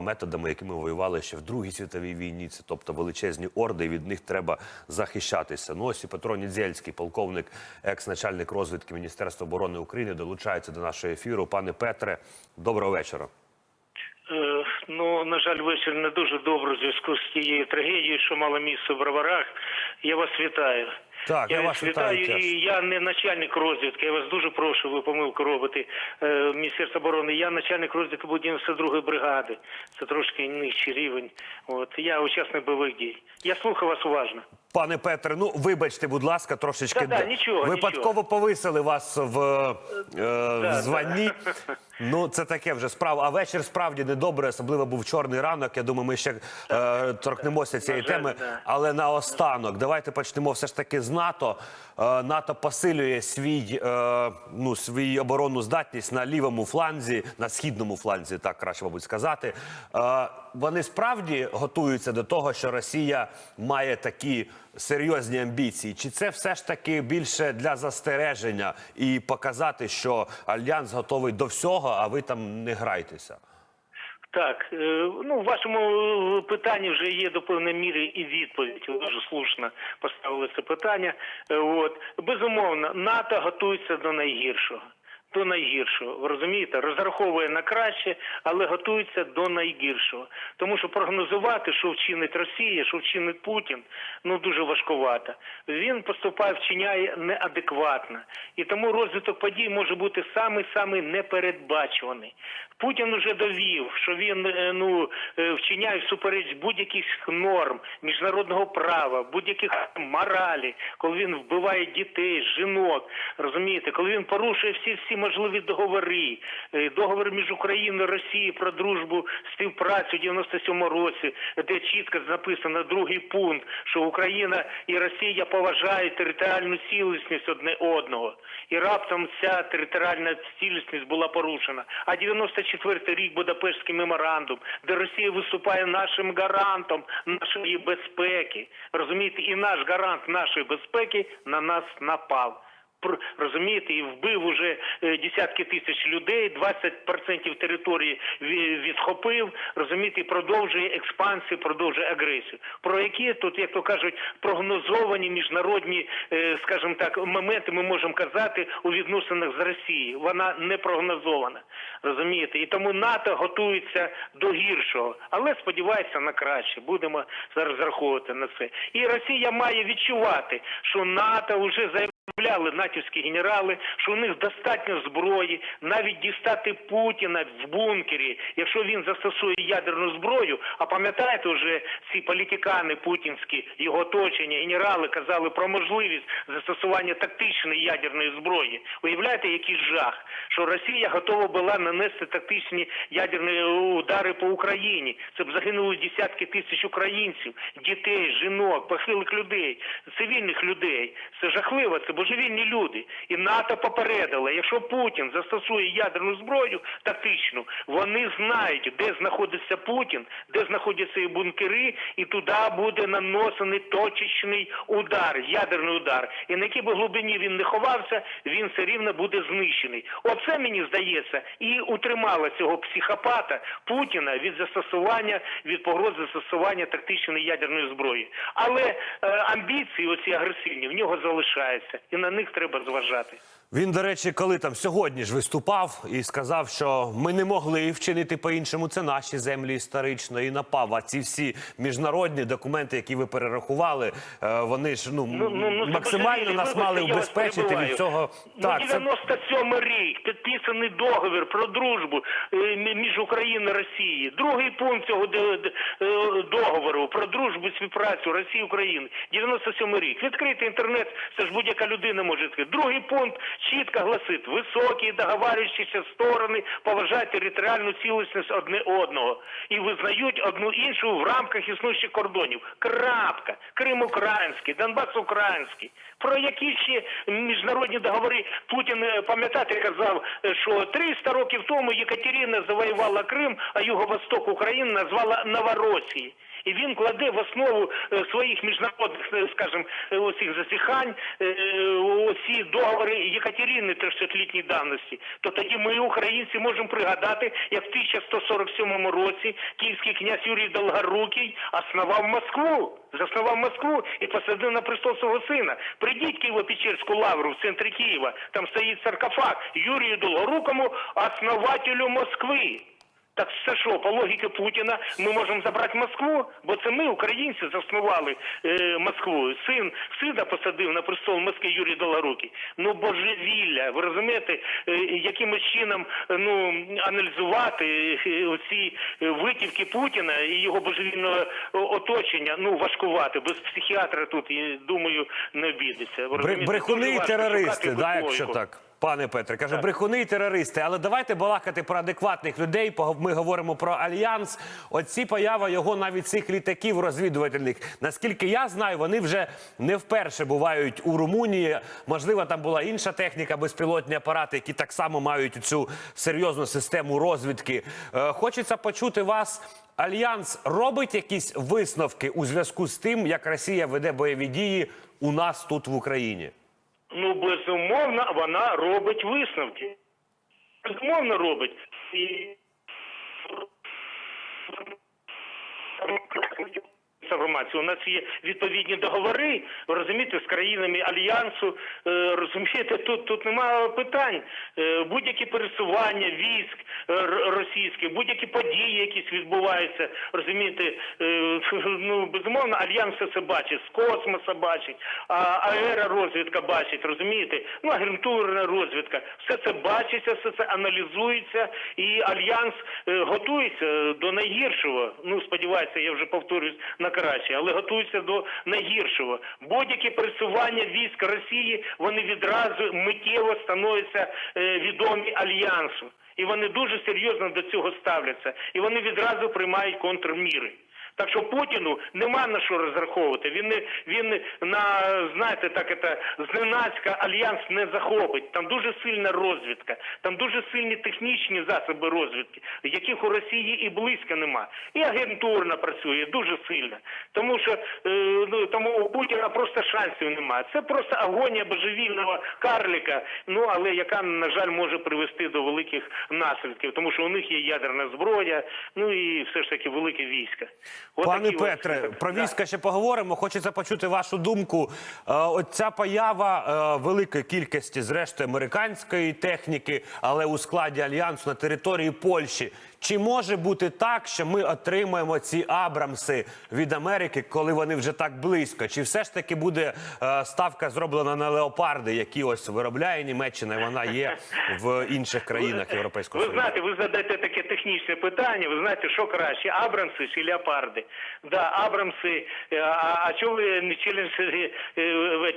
методами, якими воювали ще в Другій світовій війні. Це тобто величезні орди, і від них треба захищатися. Ну ось і Петро Нідзельський, полковник, екс-начальник розвідки Міністерства оборони України, долучається до нашого ефіру. Пане Петре, доброго вечора. Е, Ну, на жаль, вечір не дуже добре в зв'язку з тією трагедією, що мала місце в Броварах. Я вас вітаю. Так, я вас вас вітаю теж. і я не начальник розвідки. Я вас дуже прошу, ви помилку робите. Е, Міністерство оборони. Я начальник розвідки будівництва другої бригади. Це трошки нижчий рівень. От я учасник бойових дій. Я слухаю вас уважно. Пане Петре, ну вибачте, будь ласка, трошечки Та-да, нічого, випадково повисили вас в, е, в званні. Ну, це таке вже справа. А вечір справді недобре, особливо був чорний ранок. Я думаю, ми ще е, торкнемося цієї теми. Але наостанок, давайте почнемо все ж таки з НАТО. Е, НАТО посилює свій, е, ну, свою оборонну здатність на лівому фланзі, на східному фланзі, так краще, мабуть, сказати. Е, вони справді готуються до того, що Росія має такі серйозні амбіції? Чи це все ж таки більше для застереження і показати, що альянс готовий до всього, а ви там не грайтеся? Так, е, ну в вашому е, питанні вже є до певної міри і відповідь. Ви дуже слушно поставили це питання. Е, От безумовно, НАТО готується до найгіршого. До найгіршого, ви розумієте, розраховує на краще, але готується до найгіршого. Тому що прогнозувати, що вчинить Росія, що вчинить Путін, ну дуже важкувато. Він поступає, вчиняє неадекватно, і тому розвиток подій може бути самий самий непередбачуваний. Путін уже довів, що він е, ну е, вчиняє всупереч будь-яких норм міжнародного права, будь-яких моралі, коли він вбиває дітей, жінок, розумієте, коли він порушує всі всі можливі договори, Е, договор між Україною і Росією про дружбу, співпрацю в 97 році, де чітко написано другий пункт, що Україна і Росія поважають територіальну цілісність одне одного, і раптом ця територіальна цілісність була порушена. А 94 рік Будапештський меморандум, де Росія виступає нашим гарантом нашої безпеки. Розумієте, і наш гарант нашої безпеки на нас напав. Розумієте, і вбив уже е, десятки тисяч людей, 20% території ві- відхопив, розумієте, і продовжує експансію, продовжує агресію. Про які тут, як то кажуть, прогнозовані міжнародні, е, скажімо так, моменти ми можемо казати у відносинах з Росією. Вона не прогнозована. Розумієте, і тому НАТО готується до гіршого, але сподівається на краще. Будемо зараз розраховувати на це. І Росія має відчувати, що НАТО вже заявляє Заявляли натівські генерали, що у них достатньо зброї, навіть дістати Путіна в бункері, якщо він застосує ядерну зброю. А пам'ятаєте, вже ці політикани путінські, його оточення, генерали казали про можливість застосування тактичної ядерної зброї. Уявляєте, який жах, що Росія готова була нанести тактичні ядерні удари по Україні. Це б загинули десятки тисяч українців, дітей, жінок, похилих людей, цивільних людей. Це жахливо, це божевільні люди. І НАТО попередило, якщо Путін застосує ядерну зброю тактичну, вони знають, де знаходиться Путін, де знаходяться і бункери, і туди буде наносений точечний удар, ядерний удар. І на якій би глибині він не ховався, він все рівно буде знищений. Оце мені здається, і утримало цього психопата Путіна від застосування, від погрози застосування тактичної ядерної зброї. Але е, амбіції, оці агресивні, в нього залишаються, і на них треба зважати. Він, до речі, коли там сьогодні ж виступав і сказав, що ми не могли вчинити по-іншому. Це наші землі історично і напав. А ці всі міжнародні документи, які ви перерахували, е, вони ж ну, Ну, ну, ну, максимально нас Вибачте, мали убезпечити від цього. Ну, Так, це 97 рік підписаний договір про дружбу е, між Україною і Росією. Другий пункт цього е, договору про дружбу і співпрацю Росії і України. 97 рік. Відкрити інтернет, це ж будь-яка людина може відкрити. Другий пункт чітко гласить: високі договарюючіся сторони поважають територіальну цілісність одне одного і визнають одну іншу в рамках існуючих кордонів. Крапка. Крим український, Донбас український. Про які ще міжнародні договори Путін, е, пам'ятаєте, казав, е, що 300 років тому Єкатерина завоювала Крим, а юго-восток України назвала Новоросією. І він кладе в основу е, своїх міжнародних, е, скажімо, е, засіхань, е, оці договори Єкатерини 300-літньої давності. То тоді ми, українці, можемо пригадати, як в 1147 році київський князь Юрій Долгорукий основав Москву, заснував Москву і посадив на престол свого сина. Прийдіть Києво-Печерську лавру в центрі Києва, там стоїть саркофаг Юрію Долгорукому, основателю Москви. Так це що, по логіці Путіна ми можемо забрати Москву? Бо це ми, українці, заснували е, Москву. Син сина посадив на престол Москви Юрій Долгорукий. Ну божевілля. Ви розумієте, е, якимось чином е, ну аналізувати е, оці е, витівки Путіна і його божевільного оточення. Ну важкувати. Без психіатра тут, я думаю, не обійдеться. Брехуни і терористи, да, якщо так. Пане Петре, кажу, брехуни і терористи. Але давайте балакати про адекватних людей. Ми говоримо про альянс. Оці поява його навіть цих літаків розвідувальних. Наскільки я знаю, вони вже не вперше бувають у Румунії. Можливо, там була інша техніка, безпілотні апарати, які так само мають цю серйозну систему розвідки. Е, Хочеться почути вас. Альянс робить якісь висновки у зв'язку з тим, як Росія веде бойові дії у нас тут в Україні. Ну, безумовно, вона робить висновки. Безумовно робить. І... Інформацію. У нас є відповідні договори, розумієте, з країнами альянсу. Е, розумієте, тут тут немає питань. Е, будь-які пересування військ е, р- російських, будь-які події, якісь відбуваються, розумієте, е, ну безумовно, альянс все бачить, з космоса бачить, а аеророзвідка бачить, розумієте? Ну, агентурна розвідка, все це бачиться, все це аналізується, і альянс е, готується до найгіршого. Ну, сподіваюся, я вже повторюсь на краще, але готується до найгіршого. Будь-які пересування військ Росії вони відразу миттєво становляться відомі альянсу. І вони дуже серйозно до цього ставляться. І вони відразу приймають контрміри. Так що Путіну нема на що розраховувати. Він не він на знаєте, так это зненацька альянс не захопить. Там дуже сильна розвідка, там дуже сильні технічні засоби розвідки, яких у Росії і близько нема. І агентурна працює дуже сильно. Тому що е, ну тому у Путіна просто шансів немає. Це просто агонія божевільного карліка. Ну але яка на жаль може привести до великих наслідків, тому що у них є ядерна зброя, ну і все ж таки велике військо. Пане Петре, про війська ще поговоримо. Хочеться почути вашу думку. Е, Оця поява е, великої кількості, зрештою, американської техніки, але у складі альянсу на території Польщі. Чи може бути так, що ми отримаємо ці Абрамси від Америки, коли вони вже так близько? Чи все ж таки буде е, ставка зроблена на леопарди, які ось виробляє Німеччина, і вона є в інших країнах Європейського Ви Союзу? знаєте, ви задаєте таке технічне питання. Ви знаєте, що краще, Абрамси чи Леопарди? Да, Абрамси. е, А, а чого ви не ці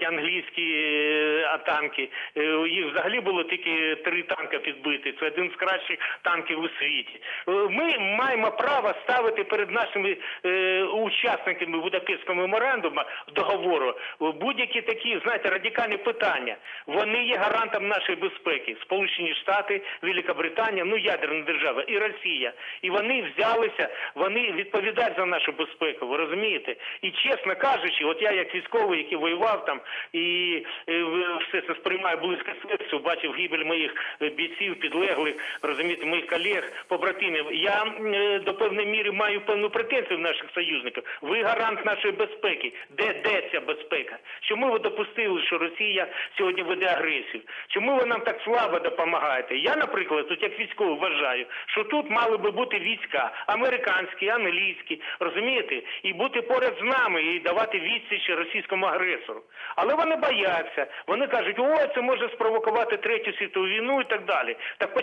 англійські е, а, танки? Е, Їх взагалі було тільки три танка підбити. Це один з кращих танків у світі. Е, Ми маємо право ставити перед нашими е, учасниками Будапештського меморандуму договору будь-які такі, знаєте, радикальні питання. Вони є гарантом нашої безпеки. Сполучені Штати, Великобританія, ну ядерна держава і Росія. І вони взялися, вони відповідають за нашу безпеку. Ви розумієте? І чесно кажучи, от я як військовий, який воював там і е, в- все це сприймаю близько серцю, бачив гибель моїх е, бійців, підлеглих, розумієте, моїх колег, побратимів. Я е, до певної міри маю певну претензію в наших союзників. Ви гарант нашої безпеки. Де де ця безпека? Чому ви допустили, що Росія сьогодні веде агресію? Чому ви нам так слабо допомагаєте? Я, наприклад, тут як військовий вважаю, що тут мали би бути війська американські, англійські, розумієте, і бути поряд з нами і давати відсіч російському агресору. Але вони бояться. Вони кажуть, о, це може спровокувати третю світову війну і так далі. Так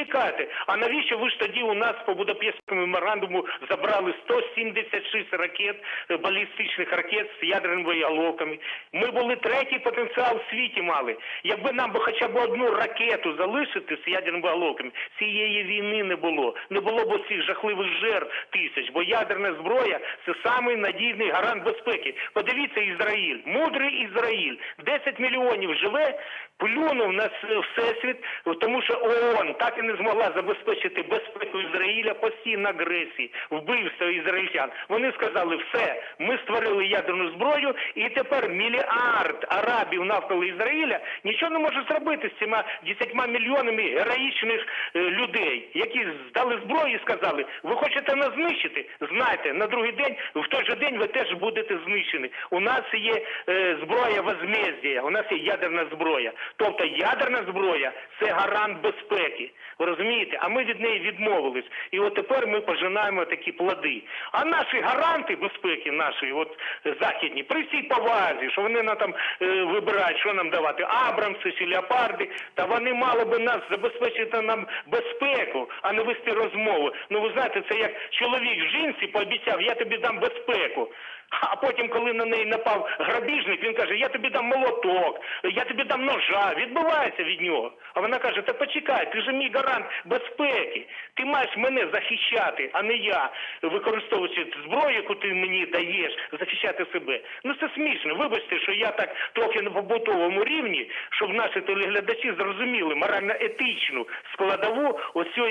Чекайте, а навіщо ви ж тоді у нас по Будапештському меморандуму забрали 176 ракет, е, балістичних ракет з ядерними боєголовками? Ми були третій потенціал в світі мали. Якби нам би хоча б одну ракету залишити з ядерними боєголовками, цієї війни не було. Не було б цих жахливих жертв тисяч, бо ядерна зброя це самий надійний гарант безпеки. Подивіться, Ізраїль, мудрий Ізраїль, 10 мільйонів живе, плюнув на всесвіт, тому що ООН так і не не змогла забезпечити безпеку Ізраїля постійно агресії, вбивства ізраїльтян. Вони сказали, все, ми створили ядерну зброю, і тепер мільярд арабів навколо Ізраїля нічого не може зробити з цими 10 мільйонами героїчних е, людей, які здали зброю і сказали, ви хочете нас знищити? Знайте, на другий день, в той же день ви теж будете знищені. У нас є е, зброя возмездія, у нас є ядерна зброя. Тобто ядерна зброя це гарант безпеки. Ви розумієте? А ми від неї відмовились. І от тепер ми пожинаємо такі плоди. А наші гаранти безпеки, наші, от е, західні, при всій повазі, що вони нам там е, вибирають, що нам давати, Абрамси чи Леопарди, та вони мали би нас забезпечити нам безпеку, а не вести розмову. Ну ви знаєте, це як чоловік жінці пообіцяв, я тобі дам безпеку. А потім, коли на неї напав грабіжник, він каже, я тобі дам молоток, я тобі дам ножа, відбувається від нього. А вона каже, та почекай, ти ж мій гарант безпеки. Ти маєш мене захищати, а не я, використовуючи зброю, яку ти мені даєш, захищати себе. Ну це смішно. Вибачте, що я так трохи на побутовому рівні, щоб наші телеглядачі зрозуміли морально-етичну складову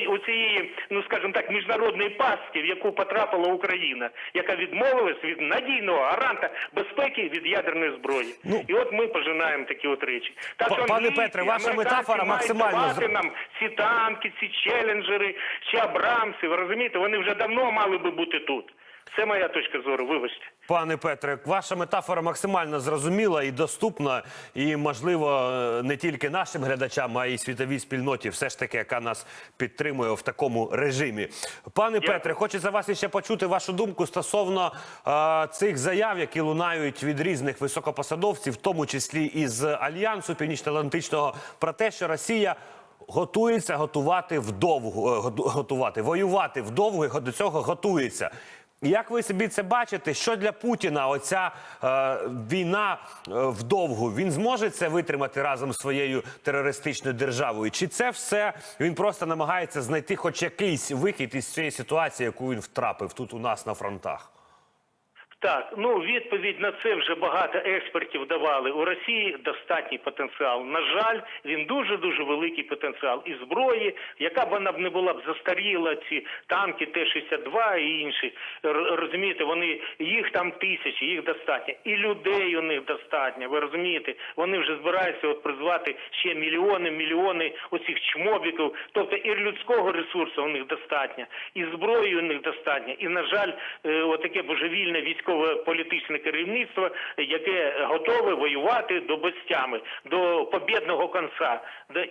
оцієї, ну скажімо так, міжнародної пастки, в яку потрапила Україна, яка відмовилась від надійного гаранта безпеки від ядерної зброї. Ну, І от ми пожинаємо такі от речі. Так що пане Петре, ваша метафора максимально давати нам ці танки, ці челенджери, ці Абрамси. Ви розумієте, вони вже давно мали би бути тут. Це моя точка зору. Вибачте. Пане Петре, ваша метафора максимально зрозуміла і доступна, і можливо е, не тільки нашим глядачам, а й світовій спільноті, все ж таки, яка нас підтримує в такому режимі. Пане Петре, хочеться вас ще почути вашу думку стосовно е, цих заяв, які лунають від різних високопосадовців, в тому числі із альянсу Північно-Атлантичного, про те, що Росія. Готується готувати вдовгу, е, готувати, воювати вдовгу і до цього готується. Як ви собі це бачите? Що для Путіна оця е, війна е, вдовгу? Він зможе це витримати разом з своєю терористичною державою? Чи це все він просто намагається знайти хоч якийсь вихід із цієї ситуації, яку він втрапив тут у нас на фронтах? Так, ну відповідь на це вже багато експертів давали. У Росії достатній потенціал. На жаль, він дуже дуже великий потенціал і зброї, яка б вона б не була б застаріла, ці танки Т-62 і інші. Розумієте, вони їх там тисячі, їх достатньо, і людей у них достатньо. Ви розумієте, вони вже збираються от призвати ще мільйони, мільйони оцих чмобіків. Тобто і людського ресурсу у них достатньо, і зброї у них достатньо. І на жаль, е, отаке божевільне військово-політичне керівництво, яке готове воювати до безтями, до побєдного конца.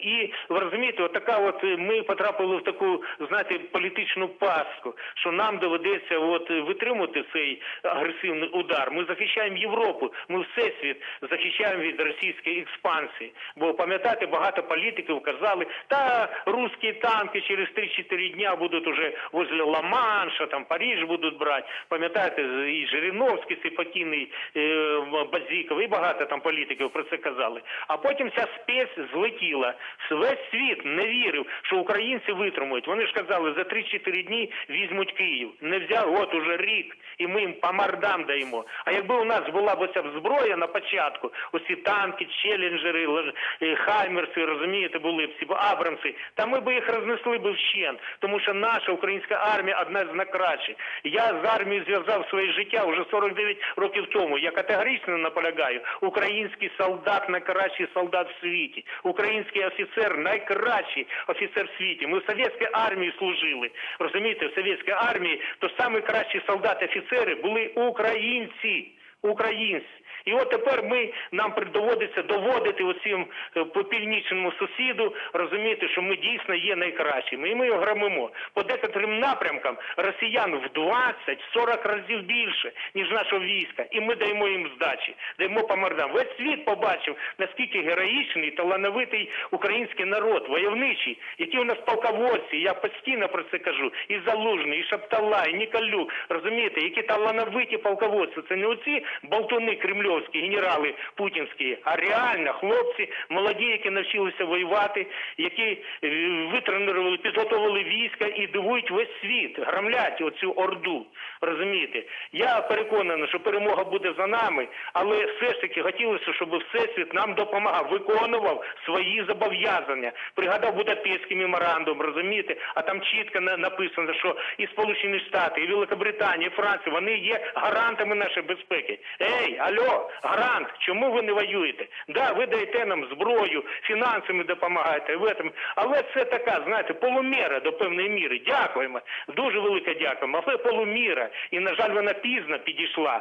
І ви розумієте, от е, ми потрапили в таку, знаєте, політичну пастку, що нам доведеться от витримати цей агресивний удар. Ми захищаємо Європу, ми всесвіт захищаємо від російської експансії. Бо пам'ятаєте, багато політиків казали, та русські танки через 3-4 дня будуть уже возле Ла-Манша, там Париж будуть брати. Пам'ятаєте, і Жириновський, цей покійний е, Базіков, і багато там політиків про це казали. А потім ця спесь злетіла. Весь світ не вірив, що українці витримують. Вони ж казали, за 3-4 дні візьмуть Київ. Не взяли, от уже рік, і ми їм по мордам даємо. А якби у нас була б ця зброя на початку, оці танки, челенджери, е, хаймерси, розумієте, були б ці Абрамси, та ми б їх рознесли б вщент, тому що наша українська армія одна з найкращих. Я з армією зв'язав своє життя вже 49 років тому. Я категорично наполягаю, український солдат найкращий солдат в світі, український офіцер найкращий офіцер в світі. Ми в совєтській армії служили. Розумієте, в совєтській армії то самі кращі солдати-офіцери були українці. Українці. І от тепер ми нам доводиться доводити оцім е, по північному сусіду, розуміти, що ми дійсно є найкращими. І ми його громимо. По декотрим напрямкам росіян в 20-40 разів більше, ніж нашого війська. І ми даємо їм здачі, даємо по мордам. Весь світ побачив, наскільки героїчний, талановитий український народ, войовничий, які у нас полководці. Я постійно про це кажу. І Залужний, і Шаптала, і Ніколюк. Розумієте, які талановиті полководці. Це не оці болтуни кремльовські, генерали путінські, а реально хлопці молоді, які навчилися воювати, які е, витренували, підготовили війська і дивують весь світ, громлять оцю орду. Розумієте? Я переконаний, що перемога буде за нами, але все ж таки хотілося, щоб всесвіт нам допомагав, виконував свої зобов'язання. Пригадав Будапештський меморандум, розумієте? А там чітко на- написано, що і Сполучені Штати, і Великобританія, і Франція, вони є гарантами нашої безпеки. Ей, алло, гарант, чому ви не воюєте? Да, ви даєте нам зброю, фінансами допомагаєте в этом, але це така, знаєте, полуміра до певної міри. Дякуємо, дуже велике дякуємо. Але полуміра, і на жаль, вона пізно підійшла.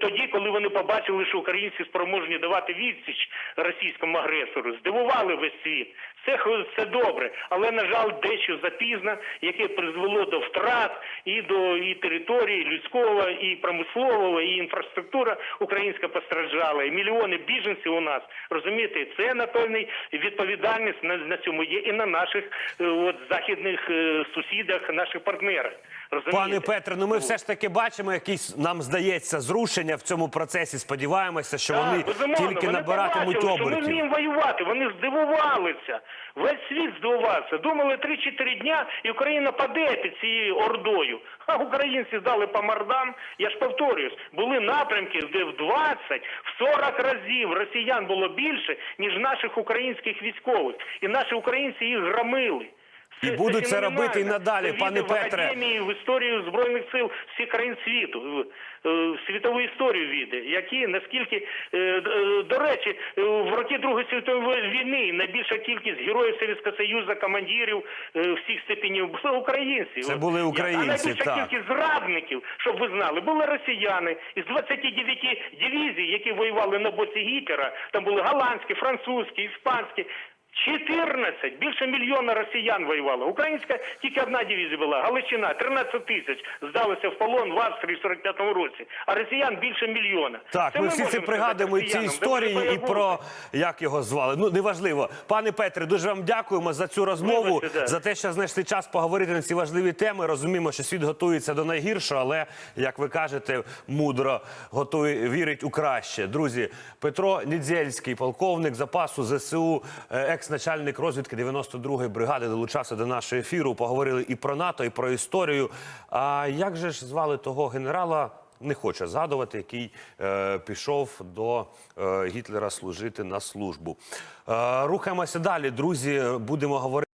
Тоді, коли вони побачили, що українці спроможні давати відсіч російському агресору, здивували весь світ. Це це добре, але на жаль, дещо запізно, яке призвело до втрат і до і території людського, і промислового, і інфраструктура українська постраждала, і мільйони біженців у нас. Розумієте, це напевне відповідальність на, на цьому є і на наших е, от західних е, сусідах, наших партнерах. Розумієте? Пане Петре, ну ми все ж таки бачимо якісь, нам здається, зрушення в цьому процесі. Сподіваємося, що Так, вони безумовно, тільки вони набиратимуть побачили, що Ми обертів. вміємо воювати. Вони здивувалися. Весь світ здивувався. Думали 3-4 дня, і Україна паде під цією ордою. А українці здали по мордам. Я ж повторююсь, були напрямки, де в 20, в 40 разів росіян було більше, ніж наших українських військових. І наші українці їх громили. І будуть це робити і надалі, пане війде в Петре. Академії, в історію збройних сил всіх країн світу, в- е, світову історію віде, які наскільки е, е, до речі, в роки Другої світової війни найбільша кількість героїв Совєтського Союзу, командирів всіх степенів були українці. Це були українці, А найбільша так. кількість зрадників, щоб ви знали, були росіяни із 29 дивізій, які воювали на боці Гітлера. Там були голландські, французькі, іспанські. 14, більше мільйона росіян воювало. Українська тільки одна дивізія була, Галичина, 13 тисяч здалося в полон в Австрії в 45-му році, а росіян більше мільйона. Так, Це ми всі це пригадуємо і ці історії, і про як його звали. Ну неважливо. Пане Петре, дуже вам дякуємо за цю розмову, Вибачте, за те, що знайшли час поговорити на ці важливі теми. Розуміємо, що світ готується до найгіршого, але як ви кажете, мудро готує вірить у краще. Друзі, Петро Нідзельський, полковник запасу ЗСУ, е, екс-начальник розвідки 92-ї бригади, долучався до нашого ефіру. Поговорили і про НАТО, і про історію. А як же ж звали того генерала? не хоче згадувати, який е, пішов до е, Гітлера служити на службу. Е, рухаємося далі, друзі. Будемо говорити.